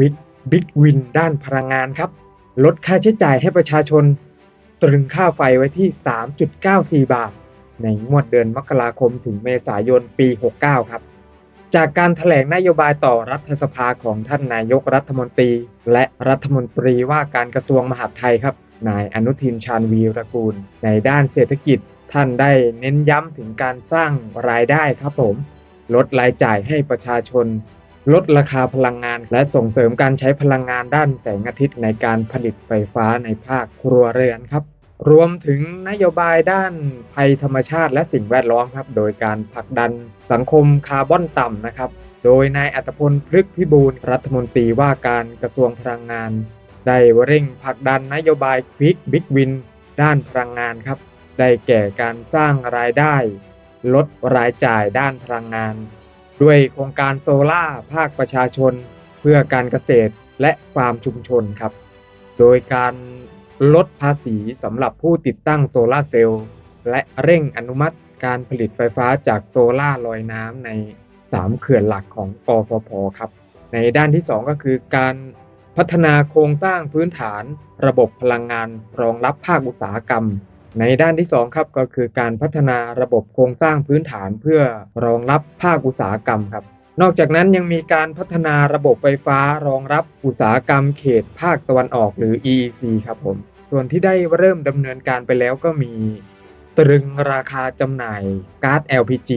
วิกบิ๊กวินด้านพลังงานครับ ลดค่าใช้จ่ายให้ประชาชน ตรึงค่าไฟไว้ที่ 3.94 บาท ในงวดเดือนมกราคมถึงเมษายนปี 69 ครับ จากการถแถลงนโยบายต่อรัฐสภาของท่านนายกรัฐมนตรี และรัฐมนตรีว่าการกระทรวงมหาดไทยครับ นายอนุทินชาญวีรกูล ในด้านเศรษฐกิจท่านได้เน้นย้ำถึงการสร้างรายได้ครับผม ลดรายจ่ายให้ประชาชน ลดราคาพลังงาน และส่งเสริมการใช้พลังงานด้านแสงอาทิตย์ในการผลิตไฟฟ้าในภาคครัวเรือนครับ รวมถึงนโยบายด้านภัยธรรมชาติและสิ่งแวดล้อมครับ โดยการผลักดันสังคมคาร์บอนต่ำนะครับ โดยนายอัตพลพฤกพิบูลรัฐมนตรีว่าการกระทรวงพลังงาน ได้เร่งผลักดันนโยบายควิกบิ๊กวินด้านพลังงานครับ ได้แก่การสร้างรายได้ ลดรายจ่ายด้านพลังงาน ด้วยโครงการโซล่าภาคประชาชน เพื่อการเกษตรและฟามชุมชนครับ โดยการลดภาษีสำหรับผู้ติดตั้งโซลาเซลล์และเร่งอนุมัติการผลิตไฟฟ้าจากโซล่าลอยน้ำใน 3 เขื่อนหลักของกฟผครับ ในด้านที่ 2 ก็คือการพัฒนาโครงสร้างพื้นฐานระบบพลังงานรองรับภาคอุตสาหกรรม ในด้านที่2ครับก็คือการพัฒนาระบบโครงสร้างพื้นฐานเพื่อรองรับภาคอุตสาหกรรมครับ นอกจากนั้นยังมีการพัฒนาระบบไฟฟ้ารองรับอุตสาหกรรมเขตภาคตะวันออกหรือ EEC ครับผม ส่วนที่ได้เริ่มดำเนินการไปแล้วก็มี ตรึงราคาจำหน่ายก๊าซ LPG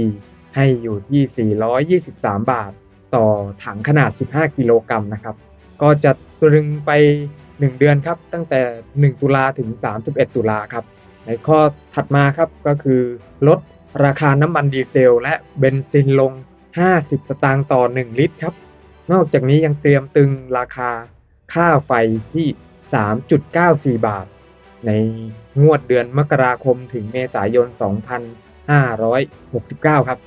ให้อยู่ที่ 423 บาท ต่อถังขนาด 15 กิโลกรัมนะครับ ก็จะตรึงไป 1 เดือนครับ ตั้งแต่ 1 ตุลาถึง 31 ตุลาครับ ในข้อถัดมาครับก็คือ ลดราคาน้ำมันดีเซล และเบนซินลง 50 สตางค์ต่อ 1 ลิตรครับ นอกจากนี้ยังเตรียมตึงราคาค่าไฟที่ 3.94 บาท ในงวดเดือนมกราคมถึงเมษายน 2569 ครับ